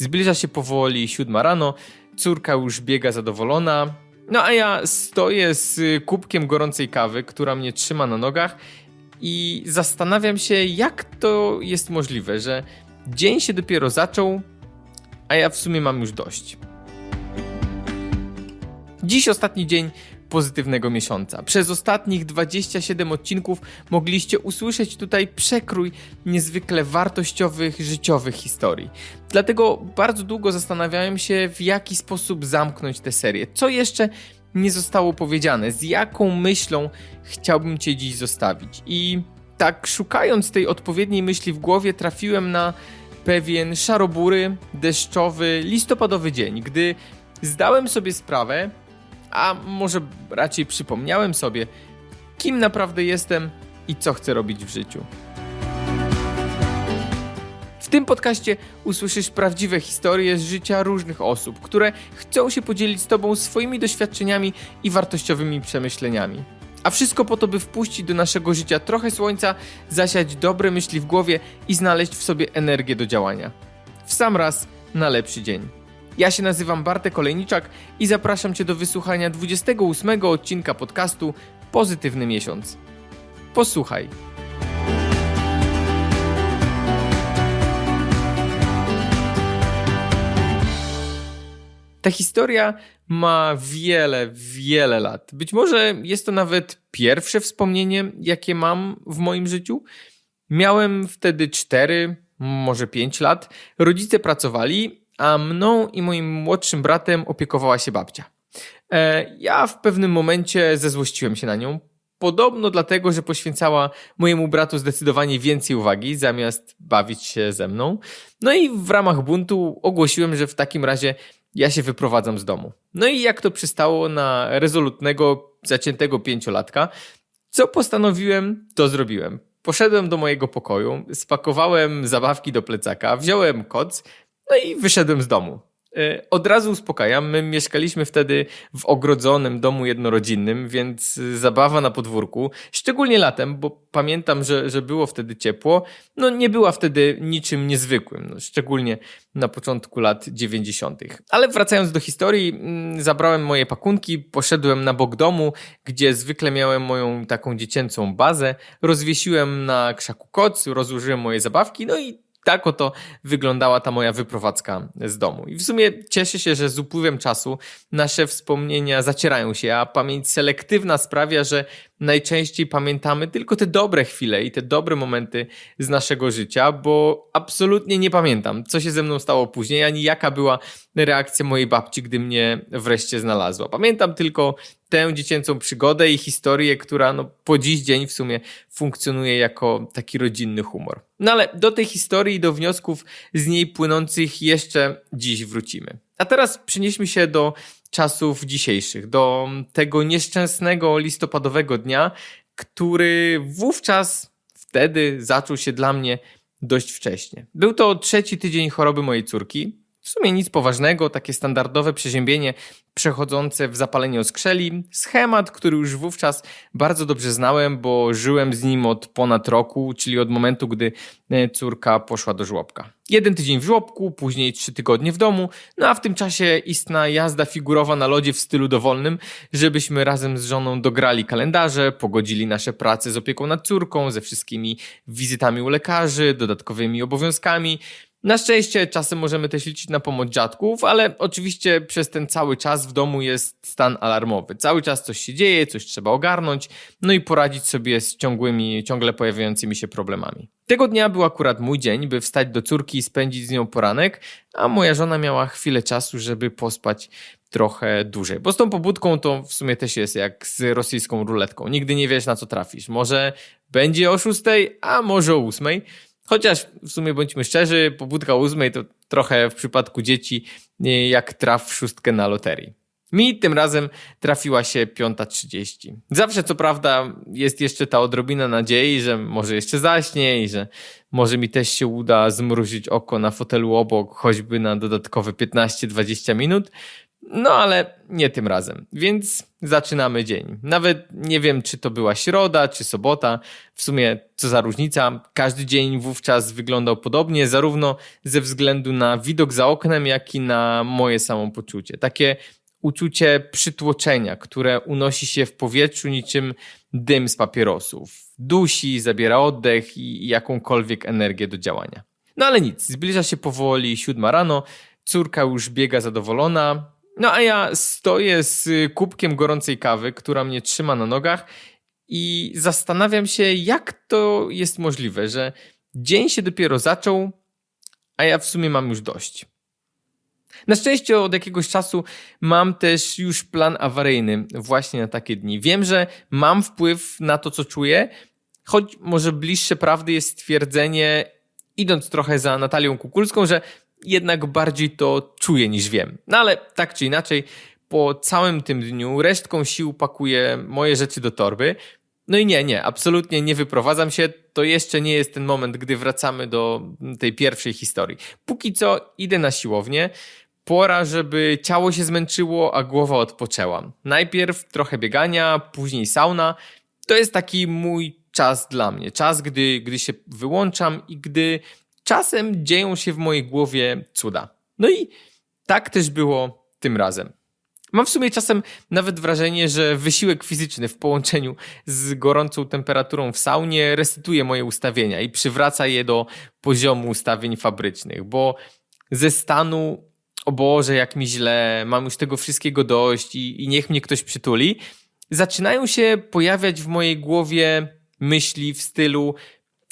Zbliża się powoli siódma rano, córka już biega zadowolona, no a ja stoję z kubkiem gorącej kawy, która mnie trzyma na nogach i zastanawiam się, jak to jest możliwe, że dzień się dopiero zaczął, a ja w sumie mam już dość. Dziś ostatni dzień pozytywnego miesiąca. Przez ostatnich 27 odcinków mogliście usłyszeć tutaj przekrój niezwykle wartościowych, życiowych historii. Dlatego bardzo długo zastanawiałem się, w jaki sposób zamknąć tę serię. Co jeszcze nie zostało powiedziane, z jaką myślą chciałbym Cię dziś zostawić. I tak szukając tej odpowiedniej myśli w głowie, trafiłem na pewien szarobury, deszczowy, listopadowy dzień, gdy zdałem sobie sprawę, a może raczej przypomniałem sobie, kim naprawdę jestem i co chcę robić w życiu. W tym podcaście usłyszysz prawdziwe historie z życia różnych osób, które chcą się podzielić z Tobą swoimi doświadczeniami i wartościowymi przemyśleniami. A wszystko po to, by wpuścić do naszego życia trochę słońca, zasiać dobre myśli w głowie i znaleźć w sobie energię do działania. W sam raz na lepszy dzień. Ja się nazywam Bartek Olejniczak i zapraszam Cię do wysłuchania 28 odcinka podcastu Pozytywny Miesiąc. Posłuchaj. Ta historia ma wiele, wiele lat. Być może jest to nawet pierwsze wspomnienie, jakie mam w moim życiu. Miałem wtedy 4, może 5 lat. Rodzice pracowali, a mną i moim młodszym bratem opiekowała się babcia. E, ja w pewnym momencie zezłościłem się na nią. Podobno dlatego, że poświęcała mojemu bratu zdecydowanie więcej uwagi, zamiast bawić się ze mną. No i w ramach buntu ogłosiłem, że w takim razie ja się wyprowadzam z domu. No i jak to przystało na rezolutnego, zaciętego pięciolatka, co postanowiłem, to zrobiłem. Poszedłem do mojego pokoju, spakowałem zabawki do plecaka, wziąłem koc, no i wyszedłem z domu. E, Od razu uspokajam, my mieszkaliśmy wtedy w ogrodzonym domu jednorodzinnym, więc zabawa na podwórku, szczególnie latem, bo pamiętam, że, że było wtedy ciepło, no nie była wtedy niczym niezwykłym, no, szczególnie na początku lat 90. Ale wracając do historii, mm, zabrałem moje pakunki, poszedłem na bok domu, gdzie zwykle miałem moją taką dziecięcą bazę, rozwiesiłem na krzaku koc, rozłożyłem moje zabawki, no i tak oto wyglądała ta moja wyprowadzka z domu. I w sumie cieszę się, że z upływem czasu nasze wspomnienia zacierają się, a pamięć selektywna sprawia, że najczęściej pamiętamy tylko te dobre chwile i te dobre momenty z naszego życia, bo absolutnie nie pamiętam, co się ze mną stało później, ani jaka była reakcja mojej babci, gdy mnie wreszcie znalazła. Pamiętam tylko tę dziecięcą przygodę i historię, która no, po dziś dzień w sumie funkcjonuje jako taki rodzinny humor. No ale do tej historii i do wniosków z niej płynących jeszcze dziś wrócimy. A teraz przenieśmy się do czasów dzisiejszych, do tego nieszczęsnego listopadowego dnia, który wówczas, wtedy zaczął się dla mnie dość wcześnie. Był to trzeci tydzień choroby mojej córki. W sumie nic poważnego, takie standardowe przeziębienie przechodzące w zapalenie oskrzeli. Schemat, który już wówczas bardzo dobrze znałem, bo żyłem z nim od ponad roku, czyli od momentu, gdy e, córka poszła do żłobka. Jeden tydzień w żłobku, później trzy tygodnie w domu, no a w tym czasie istna jazda figurowa na lodzie w stylu dowolnym, żebyśmy razem z żoną dograli kalendarze, pogodzili nasze prace z opieką nad córką, ze wszystkimi wizytami u lekarzy, dodatkowymi obowiązkami. Na szczęście czasem możemy też liczyć na pomoc dziadków, ale oczywiście przez ten cały czas w domu jest stan alarmowy. Cały czas coś się dzieje, coś trzeba ogarnąć, no i poradzić sobie z ciągłymi, ciągle pojawiającymi się problemami. Tego dnia był akurat mój dzień, by wstać do córki i spędzić z nią poranek, a moja żona miała chwilę czasu, żeby pospać trochę dłużej. Bo z tą pobudką to w sumie też jest jak z rosyjską ruletką. Nigdy nie wiesz na co trafisz. Może będzie o 6, a może o 8. Chociaż w sumie bądźmy szczerzy, pobudka 8 to trochę w przypadku dzieci jak traf szóstkę na loterii. Mi tym razem trafiła się 5.30. Zawsze co prawda jest jeszcze ta odrobina nadziei, że może jeszcze zaśnie i że może mi też się uda zmrużyć oko na fotelu obok, choćby na dodatkowe 15-20 minut. No ale nie tym razem, więc zaczynamy dzień. Nawet nie wiem, czy to była środa, czy sobota. W sumie, co za różnica, każdy dzień wówczas wyglądał podobnie, zarówno ze względu na widok za oknem, jak i na moje samopoczucie. Takie uczucie przytłoczenia, które unosi się w powietrzu niczym dym z papierosów. Dusi, zabiera oddech i jakąkolwiek energię do działania. No ale nic, zbliża się powoli siódma rano, córka już biega zadowolona, no a ja stoję z kubkiem gorącej kawy, która mnie trzyma na nogach i zastanawiam się, jak to jest możliwe, że dzień się dopiero zaczął, a ja w sumie mam już dość. Na szczęście od jakiegoś czasu mam też już plan awaryjny właśnie na takie dni. Wiem, że mam wpływ na to, co czuję, choć może bliższe prawdy jest stwierdzenie, idąc trochę za Natalią Kukulską, że jednak bardziej to czuję niż wiem. No ale tak czy inaczej, po całym tym dniu resztką sił pakuję moje rzeczy do torby. No i nie, nie, absolutnie nie wyprowadzam się. To jeszcze nie jest ten moment, gdy wracamy do tej pierwszej historii. Póki co idę na siłownię. Pora, żeby ciało się zmęczyło, a głowa odpoczęła. Najpierw trochę biegania, później sauna. To jest taki mój czas dla mnie. Czas, gdy, gdy się wyłączam i gdy czasem dzieją się w mojej głowie cuda. No i tak też było tym razem. Mam w sumie czasem nawet wrażenie, że wysiłek fizyczny w połączeniu z gorącą temperaturą w saunie resetuje moje ustawienia i przywraca je do poziomu ustawień fabrycznych, bo ze stanu o Boże, jak mi źle, mam już tego wszystkiego dość i, i niech mnie ktoś przytuli, zaczynają się pojawiać w mojej głowie myśli w stylu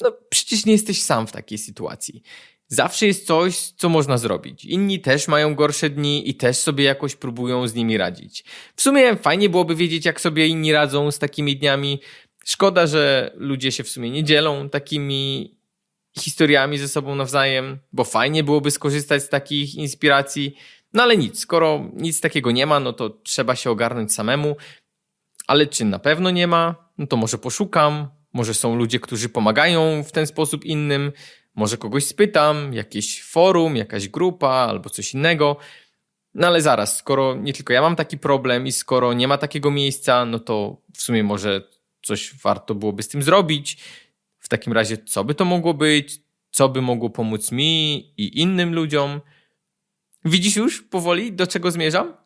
no przecież nie jesteś sam w takiej sytuacji. Zawsze jest coś, co można zrobić. Inni też mają gorsze dni i też sobie jakoś próbują z nimi radzić. W sumie fajnie byłoby wiedzieć, jak sobie inni radzą z takimi dniami. Szkoda, że ludzie się w sumie nie dzielą takimi historiami ze sobą nawzajem, bo fajnie byłoby skorzystać z takich inspiracji. No ale nic, skoro nic takiego nie ma, no to trzeba się ogarnąć samemu. Ale czy na pewno nie ma? No to może poszukam, może są ludzie, którzy pomagają w ten sposób innym, może kogoś spytam, jakieś forum, jakaś grupa albo coś innego. No ale zaraz, skoro nie tylko ja mam taki problem i skoro nie ma takiego miejsca, no to w sumie może coś warto byłoby z tym zrobić. W takim razie, co by to mogło być? Co by mogło pomóc mi i innym ludziom? Widzisz już powoli, do czego zmierzam?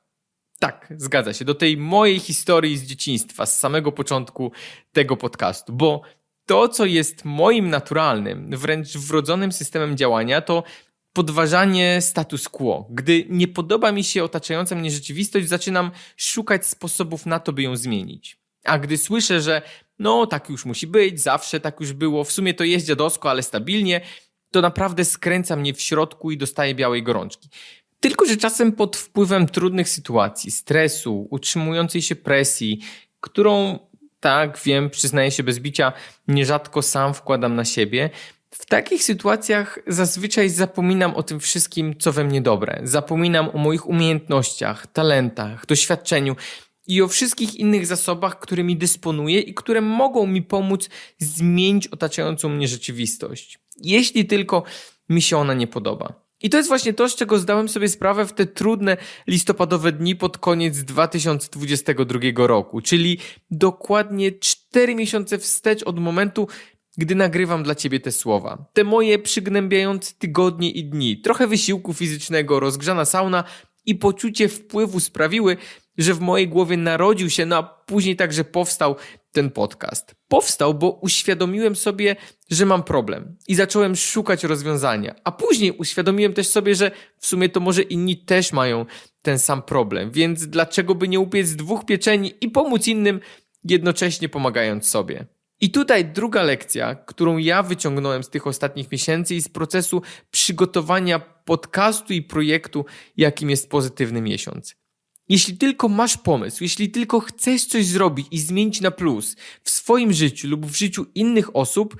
Tak, zgadza się. Do tej mojej historii z dzieciństwa, z samego początku tego podcastu, bo to, co jest moim naturalnym, wręcz wrodzonym systemem działania, to podważanie status quo. Gdy nie podoba mi się otaczająca mnie rzeczywistość, zaczynam szukać sposobów na to, by ją zmienić. A gdy słyszę, że no tak już musi być, zawsze tak już było, w sumie to jest dziadowsko, ale stabilnie, to naprawdę skręca mnie w środku i dostaję białej gorączki. Tylko, że czasem pod wpływem trudnych sytuacji, stresu, utrzymującej się presji, którą, tak wiem, przyznaję się bez bicia, nierzadko sam wkładam na siebie, w takich sytuacjach zazwyczaj zapominam o tym wszystkim, co we mnie dobre. Zapominam o moich umiejętnościach, talentach, doświadczeniu i o wszystkich innych zasobach, którymi dysponuję i które mogą mi pomóc zmienić otaczającą mnie rzeczywistość. Jeśli tylko mi się ona nie podoba. I to jest właśnie to, z czego zdałem sobie sprawę w te trudne listopadowe dni pod koniec 2022 roku, czyli dokładnie 4 miesiące wstecz od momentu, gdy nagrywam dla ciebie te słowa. Te moje przygnębiające tygodnie i dni, trochę wysiłku fizycznego, rozgrzana sauna i poczucie wpływu sprawiły, że w mojej głowie narodził się, no a później także powstał ten podcast. Powstał, bo uświadomiłem sobie, że mam problem i zacząłem szukać rozwiązania. A później uświadomiłem też sobie, że w sumie to może inni też mają ten sam problem, więc dlaczego by nie upiec dwóch pieczeni i pomóc innym, jednocześnie pomagając sobie. I tutaj druga lekcja, którą ja wyciągnąłem z tych ostatnich miesięcy i z procesu przygotowania podcastu i projektu, jakim jest pozytywny miesiąc. Jeśli tylko masz pomysł, jeśli tylko chcesz coś zrobić i zmienić na plus w swoim życiu lub w życiu innych osób,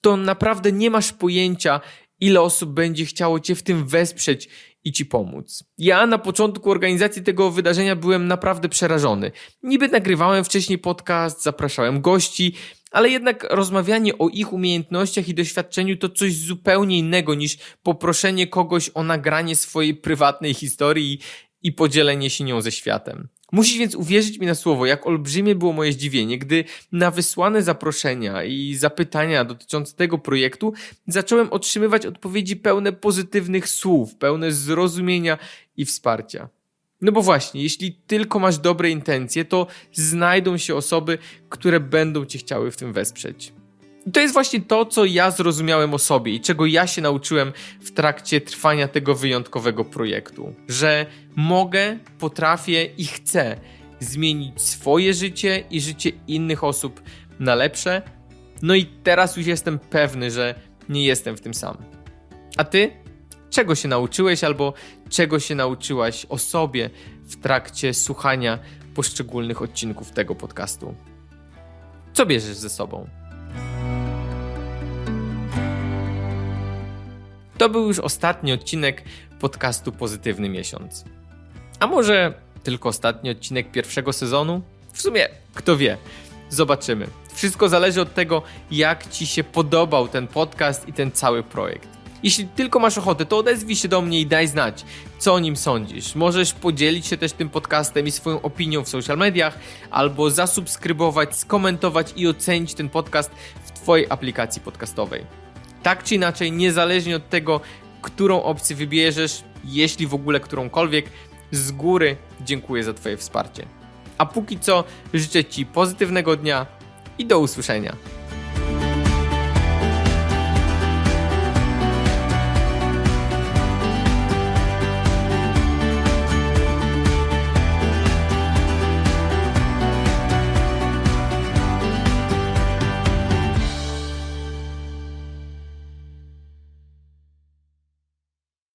to naprawdę nie masz pojęcia, ile osób będzie chciało Cię w tym wesprzeć i Ci pomóc. Ja na początku organizacji tego wydarzenia byłem naprawdę przerażony. Niby nagrywałem wcześniej podcast, zapraszałem gości, ale jednak rozmawianie o ich umiejętnościach i doświadczeniu to coś zupełnie innego niż poproszenie kogoś o nagranie swojej prywatnej historii i podzielenie się nią ze światem. Musisz więc uwierzyć mi na słowo, jak olbrzymie było moje zdziwienie, gdy na wysłane zaproszenia i zapytania dotyczące tego projektu zacząłem otrzymywać odpowiedzi pełne pozytywnych słów, pełne zrozumienia i wsparcia. No bo właśnie, jeśli tylko masz dobre intencje, to znajdą się osoby, które będą cię chciały w tym wesprzeć. I to jest właśnie to, co ja zrozumiałem o sobie i czego ja się nauczyłem w trakcie trwania tego wyjątkowego projektu. Że mogę, potrafię i chcę zmienić swoje życie i życie innych osób na lepsze. No i teraz już jestem pewny, że nie jestem w tym sam. A ty? Czego się nauczyłeś albo czego się nauczyłaś o sobie w trakcie słuchania poszczególnych odcinków tego podcastu? Co bierzesz ze sobą? To był już ostatni odcinek podcastu Pozytywny Miesiąc. A może tylko ostatni odcinek pierwszego sezonu? W sumie, kto wie. Zobaczymy. Wszystko zależy od tego, jak Ci się podobał ten podcast i ten cały projekt. Jeśli tylko masz ochotę, to odezwij się do mnie i daj znać, co o nim sądzisz. Możesz podzielić się też tym podcastem i swoją opinią w social mediach, albo zasubskrybować, skomentować i ocenić ten podcast w Twojej aplikacji podcastowej. Tak czy inaczej, niezależnie od tego, którą opcję wybierzesz, jeśli w ogóle którąkolwiek, z góry dziękuję za Twoje wsparcie. A póki co życzę Ci pozytywnego dnia i do usłyszenia.